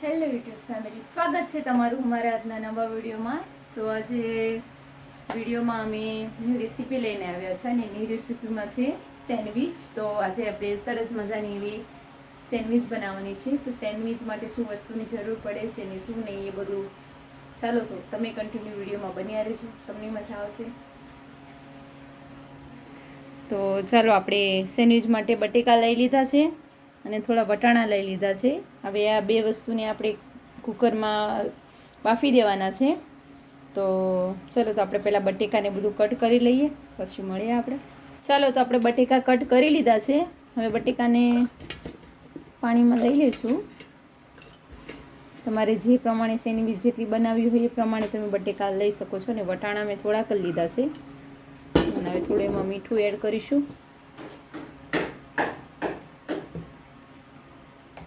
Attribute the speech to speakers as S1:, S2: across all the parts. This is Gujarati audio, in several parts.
S1: હેલો યુટ્યુબ ફેમિલી, સ્વાગત છે તમારું અમારા આજના નવા વિડીયોમાં. તો આજે વિડીયોમાં અમે ન્યૂ રેસીપી લઈને આવ્યા છે અને એની રેસીપીમાં છે સેન્ડવિચ તો આજે આપણે સરસ મજાની એવી સેન્ડવિચ બનાવવાની છે. તો સેન્ડવિચ માટે શું વસ્તુની જરૂર પડે છે ને શું નહીં એ બધું ચાલો તો તમે કન્ટિન્યુ વિડીયોમાં બન્યા રહેજો. તમને મજા આવશે. તો ચાલો આપણે સેન્ડવિચ માટે બટેકા લઈ લીધા છે. અને થોડા વટાણા લઈ લીધા છે. હવે આ બે વસ્તુને આપણે કુકરમાં બાફી દેવાના છે. તો ચલો તો આપણે પહેલાં બટેકાને બધું કટ કરી લઈએ. પછી મળીએ આપણે. ચાલો તો આપણે બટેકા કટ કરી લીધા છે. હવે બટેકાને પાણીમાં લઈ લઈશું. તમારે જે પ્રમાણે સેન્ડવીચ જેટલી બનાવવી હોય એ પ્રમાણે તમે બટેકા લઈ શકો છો. અને વટાણા મેં થોડાક લીધા છે. અને હવે થોડું એમાં મીઠું એડ કરીશું.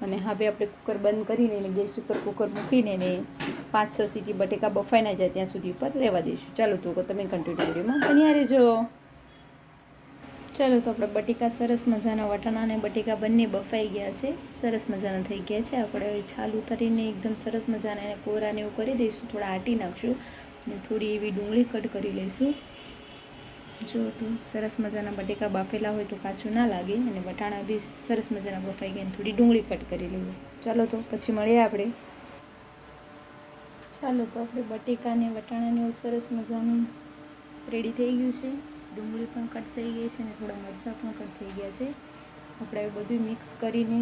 S1: અને હવે આપણે કુકર બંધ કરીને એને ગેસ ઉપર કુકર મૂકીને એને પાંચ છ સીટી બટેકા બફાઈ ના જાય ત્યાં સુધી ઉપર રહેવા દઈશું. ચાલો તો તમે કન્ટિન્યુ વિડીયોમાં બન્યા રહેજો. ચાલો તો આપણે બટેકા સરસ મજાના વટાણા અને બટેકા બંને બફાઈ ગયા છે. સરસ મજાના થઈ ગયા છે. આપણે છાલ ઉતારીને એકદમ સરસ મજાના એને કોરાને એવું કરી દઈશું. થોડા આટી નાખશું અને થોડી એવી ડુંગળી કટ કરી લઈશું. જો તો સરસ મજાના બટેકા બાફેલા હોય તો કાચું ના લાગે અને વટાણા બી સરસ મજાના બફાઈ ગયા થોડી ડુંગળી કટ કરી લઈએ ચાલો તો પછી મળીએ આપણે. ચાલો તો આપણે બટેકાને વટાણાને એવું સરસ મજાનું રેડી થઈ ગયું છે. ડુંગળી પણ કટ થઈ ગઈ છે અને થોડા મરચાં પણ કટ થઈ ગયા છે. આપણે બધું મિક્સ કરીને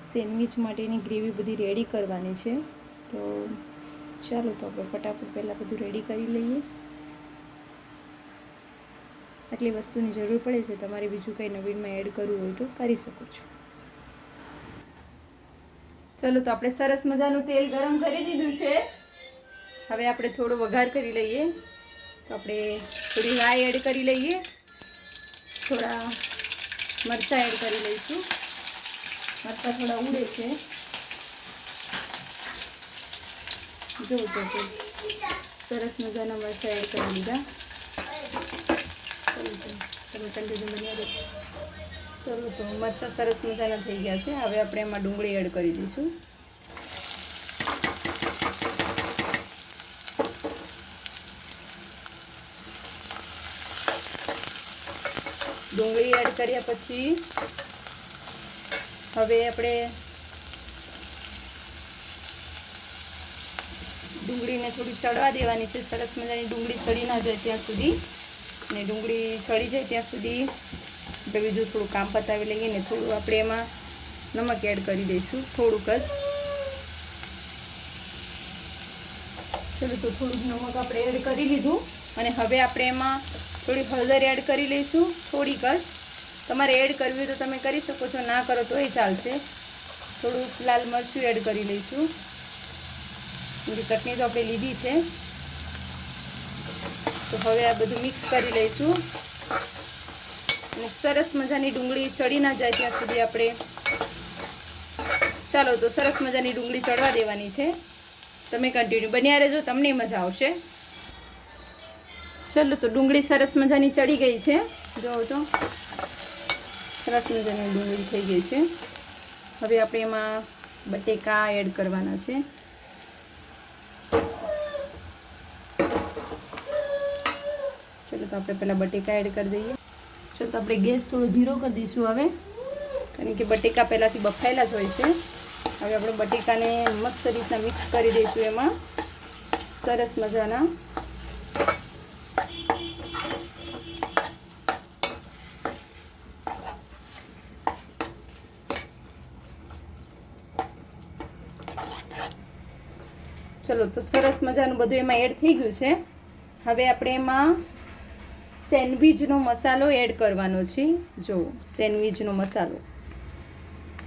S1: સેન્ડવિચ માટેની ગ્રેવી બધી રેડી કરવાની છે. તો ચાલો તો આપણે ફટાફટ પહેલાં બધું રેડી કરી લઈએ. આટલી વસ્તુની જરૂર પડે છે, તમારે બીજું કંઈ નવીનમાં એડ કરવું હોય તો કરી શકો છો. ચલો, તો આપણે સરસ મજાનું તેલ ગરમ કરી દીધું છે. હવે આપણે થોડો વઘાર કરી લઈએ. તો આપણે થોડી રાઈ એડ કરી લઈએ. થોડા મરચાં એડ કરી લઈશું. મરચાં થોડા ઉડે છે. જોઉં તો. સરસ મજાના મરચાં એડ કરી લીધા. કન્ટિન્યુ તો મરચાં સરસ મજાના થઈ ગયા છે હવે આપણે એમાં ડુંગળી એડ કરી દઈશું ડુંગળી એડ કર્યા પછી હવે આપણે ડુંગળીને થોડી ચડવા દેવાની છે. સરસ મજાની ડુંગળી ચડી ના જાય ત્યાં સુધી. ને ડુંગળી ચડી જાય ત્યાં સુધી. આપણે બીજું થોડું કામ પતાવી લઈએ ને થોડું આપણે એમાં નમક એડ કરી દઈશું, થોડુંક જ. ચલો તો થોડુંક નમક આપણે એડ કરી લીધું અને હવે આપણે એમાં થોડી હળદર એડ કરી લઈશું, થોડીક જ. તમારે એડ કરવી હોય તો તમે કરી શકો છો, ના કરો તો એ ચાલશે. થોડુંક લાલ મરચું એડ કરી લઈશું. ચટણી તો આપણે લીધી છે. તો હવે આ બધું મિક્સ કરી લઈશું. અને સરસ મજાની ડુંગળી ચડી ના જાય ત્યાં સુધી આપણે. ચાલો તો સરસ મજાની ડુંગળી ચડવા દેવાની છે. તમે કન્ટિન્યુ બન્યા રહેજો, તમને મજા આવશે. ચાલો તો ડુંગળી સરસ મજાની ચડી ગઈ છે. જોવો તો. સરસ મજાની ડુંગળી થઈ ગઈ છે. હવે આપણે એમાં બટેકા એડ કરવાના છે. તો આપણે પહેલાં બટેકા એડ કરી દઈએ. તો આપણે ગેસ થોડો ધીરો કરી દઈશું હવે. કારણ કે બટેકા પહેલાંથી બફાયેલા જ હોય છે. હવે આપણે બટેકાને મસ્ત રીતના મિક્સ કરી દઈશું એમાં. સરસ મજાના. ચલો તો સરસ મજાનું બધું એમાં એડ થઈ ગયું છે. હવે આપણે એમાં સેન્ડવિચનો મસાલો એડ કરવાનો છે. જો, સેન્ડવિચનો મસાલો.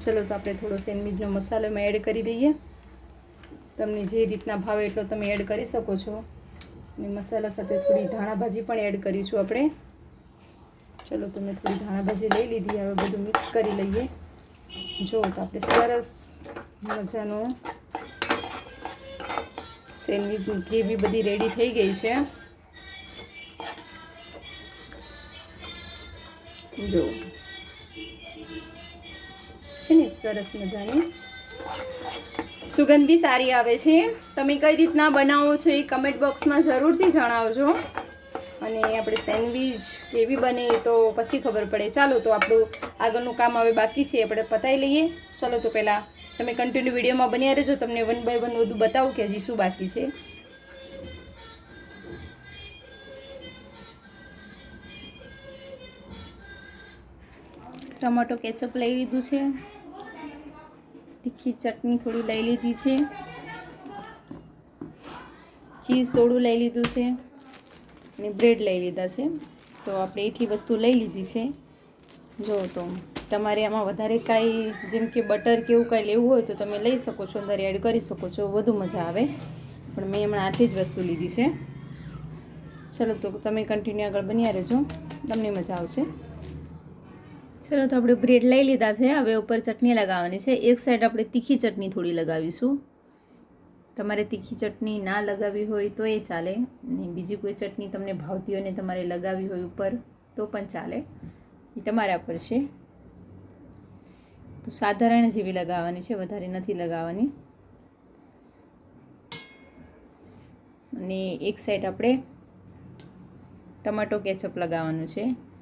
S1: ચલો તો આપણે થોડો સેન્ડવિચનો મસાલો એમાં એડ કરી દઈએ. તમને જે રીતના ભાવે એટલો તમે એડ કરી શકો છો. અને મસાલા સાથે થોડી ધાણાભાજી પણ એડ કરીશું આપણે. ચલો, તો મેં થોડી ધાણાભાજી લઈ લીધી. હવે બધું મિક્સ કરી લઈએ. જો, તો આપણે સરસ મજાનો સેન્ડવિચની ગ્રેવી બધી રેડી થઈ ગઈ છે. જો. છે ને, સરસ મજાની. સુગંધ બી સારી આવે છે. તમે કઈ રીતના બનાવો છો એ કમેન્ટ બોક્સમાં જરૂરથી જણાવજો. અને આપણે સેન્ડવિચ કેવી બને એ તો પછી ખબર પડે. ચાલો તો આપણું આગળનું કામ હવે બાકી છે, આપણે પતાવી લઈએ. ચાલો તો પહેલાં તમે કન્ટિન્યુ વિડીયોમાં બન્યા રહેજો. તમને વન બાય વન બધું બતાવું કે હજી શું બાકી છે. ટમાટો કેચઅપ લઈ લીધું છે. તીખી ચટણી થોડી લઈ લીધી છે. ચીઝ થોડું લઈ લીધું છે અને બ્રેડ લઈ લીધા છે. તો આપણે એટલી વસ્તુ લઈ લીધી છે. જો, તો તમારે આમાં વધારે કાંઈ, જેમ કે બટર કે એવું કાંઈ લેવું હોય તો તમે લઈ શકો છો, અંદર એડ કરી શકો છો, વધુ મજા આવે. પણ મેં હમણાં આટલી જ વસ્તુ લીધી છે. ચલો, તો તમે કન્ટિન્યુ આગળ બન્યા રહેજો. તમને મજા આવશે. ચલો તો આપણે બ્રેડ લઈ લીધા છે. હવે ઉપર ચટણી લગાવવાની છે. એક સાઈડ આપણે તીખી ચટણી થોડી લગાવીશું. તમારે તીખી ચટણી ના લગાવી હોય તો એ ચાલે. અને બીજી કોઈ ચટણી તમને ભાવતી હોય ને તમારે લગાવી હોય ઉપર તો પણ ચાલે. એ તમારા પર છે. તો સાધારણ જેવી લગાવવાની છે. વધારે નથી લગાવવાની. અને એક સાઈડ આપણે ટમાટો કેચઅપ લગાવવાનું છે.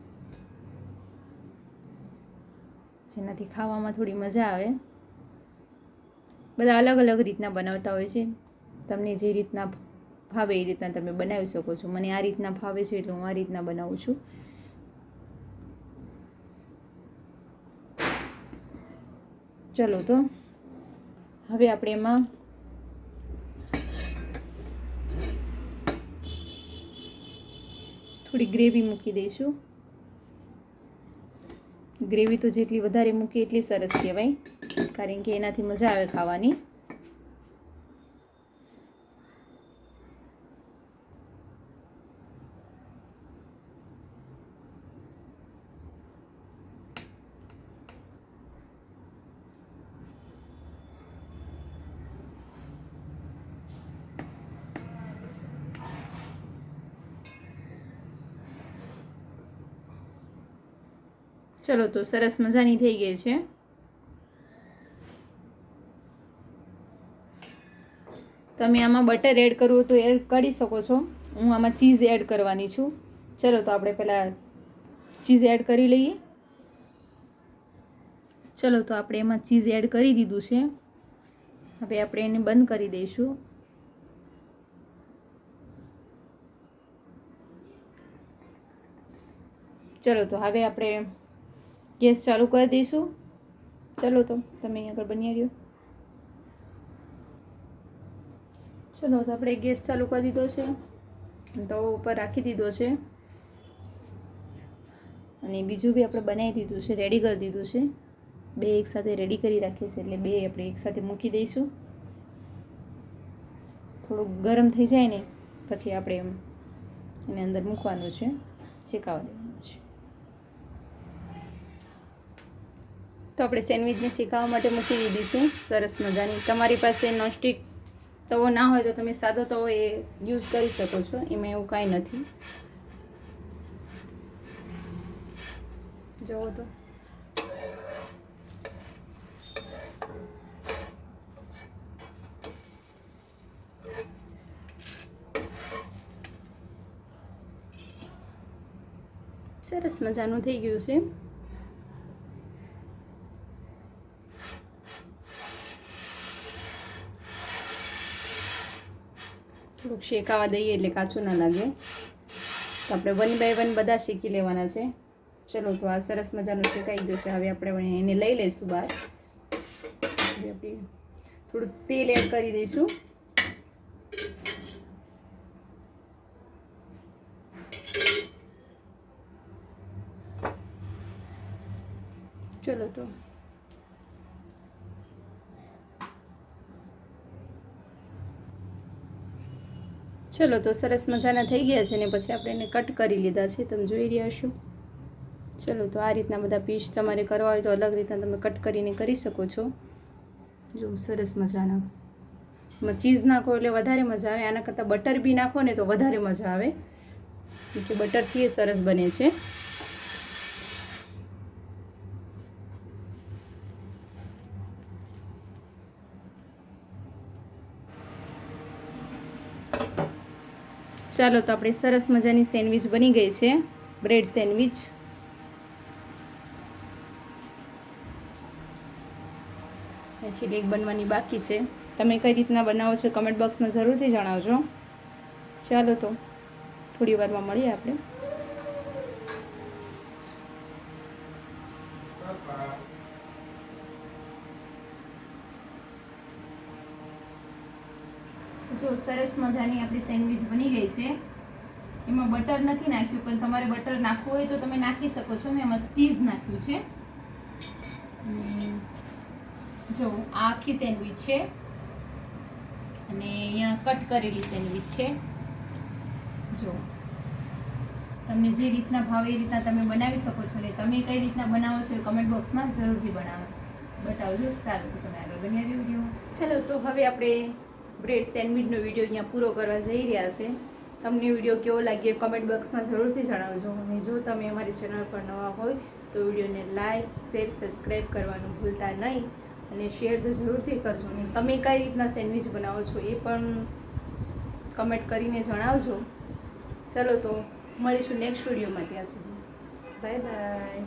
S1: જેનાથી ખાવામાં થોડી મજા આવે. બધા અલગ અલગ રીતના બનાવતા હોય છે. તમને જે રીતના ભાવે એ રીતના તમે બનાવી શકો છો. મને આ રીતના ભાવે છે એટલે હું આ રીતના બનાવું છું. ચલો તો, હવે આપણે એમાં થોડી ગ્રેવી મૂકી દઈશું. ગ્રેવી તો જેટલી વધારે મૂકીએ એટલી સરસ કહેવાય. કારણ કે એનાથી મજા આવે ખાવાની. ચલો તો સરસ મજાની થઈ ગઈ છે. તમે આમાં બટર એડ કરવું તો એડ કરી શકો છો. હું આમાં ચીઝ એડ કરવાની છું. ચલો તો આપણે પહેલાં ચીઝ એડ કરી લઈએ. ચલો તો આપણે એમાં ચીઝ એડ કરી દીધું છે. હવે આપણે એને બંધ કરી દઈશું. ચલો તો હવે આપણે ગેસ ચાલુ કરી દઈશું. ચલો તો, તમે અહીં આગળ બની રહ્યો. ચલો, તો આપણે ગેસ ચાલુ કરી દીધો છે. તવો ઉપર રાખી દીધો છે. અને બીજું બી આપણે બનાવી દીધું છે રેડી કરી દીધું છે. બે એકસાથે રેડી કરી રાખીએ છીએ, એટલે બે આપણે એકસાથે મૂકી દઈશું. થોડુંક ગરમ થઈ જાય ને, પછી આપણે એમ એને અંદર મૂકવાનું છે, શેકાવા દેવાનું છે તો આપણે સેન્ડવિચને શેકાવા માટે મૂકી દીધી છે સરસ મજાની. તમારી પાસે નોનસ્ટિક તવો ના હોય તો તમે સાદો તવો એ યુઝ કરી શકો છો. એમાં એવું કાંઈ નથી. જુઓ તો. સરસ મજાનું થઈ ગયું છે. થોડુંક શેકાવા દઈએ એટલે કાચું ના લાગે. તો આપણે વન બાય વન બધા શેકી લેવાના છે. ચલો તો આ સરસ મજાનું શેકાઈ ગયું છે. હવે આપણે એને લઈ લઈશું બહાર. હવે થોડું તેલ એડ કરી દઈશું. ચલો તો ચલો, તો સરસ મજાના થઈ ગયા છે ને પછી આપણે એને કટ કરી લીધા છે. તમે જોઈ રહ્યા છો? ચલો, તો આ રીતના બધા પીસ તમારે કરવા હોય તો અલગ રીતના તમે કટ કરીને કરી શકો છો. જો, સરસ મજાના. ચીઝ નાખો એટલે વધારે મજા આવે. આના કરતાં બટર બી નાખો ને તો વધારે મજા આવે. કે બટરથી એ સરસ બને છે. ચાલો તો આપણે સરસ મજાની સેન્ડવિચ બની ગઈ છે. Bread sandwich. પછી લેગ બનવાની બાકી છે. તમે કઈ રીતના બનાવો છો કમેન્ટ બોક્સમાં જરૂરથી જણાવજો. ચાલો તો થોડી વારમાં મળીએ આપણે. જો સરસ મજાની આપણી સેન્ડવિચ બની ગઈ છે. એમાં બટર નથી નાખ્યું, પણ તમારે બટર નાખવું હોય તો તમે નાખી શકો છો. મેં એમાં ચીઝ નાખ્યું છે. જો, આ આખી સેન્ડવિચ છે. અને અહીંયા કટ કરેલી સેન્ડવિચ છે. જો, તમને જે રીતના ભાવે એ રીતના તમે બનાવી શકો છો. અને તમે કઈ રીતના બનાવો છો એ કમેન્ટ બોક્સમાં જરૂરથી બનાવો બતાવજો. સારું તમે આગળ બનાવી વીડિયો. હેલો તો હવે આપણે બ્રેડ સેન્ડવિચનો વીડિયો અહીંયા પૂરો કરવા જઈ રહ્યા છે. તમને વીડિયો કેવો લાગ્યો કમેન્ટ બોક્સમાં જરૂરથી જણાવજો. અને જો તમે અમારી ચેનલ પર નવા હોય તો વિડીયોને લાઇક શેર સબસ્ક્રાઈબ કરવાનું ભૂલતા નહીં. અને શેર તો જરૂરથી કરજો. અને તમે કઈ રીતના સેન્ડવિચ બનાવો છો એ પણ કમેન્ટ કરીને જણાવજો. ચલો તો મળીશું નેક્સ્ટ વિડીયોમાં ત્યાં સુધી. Bye bye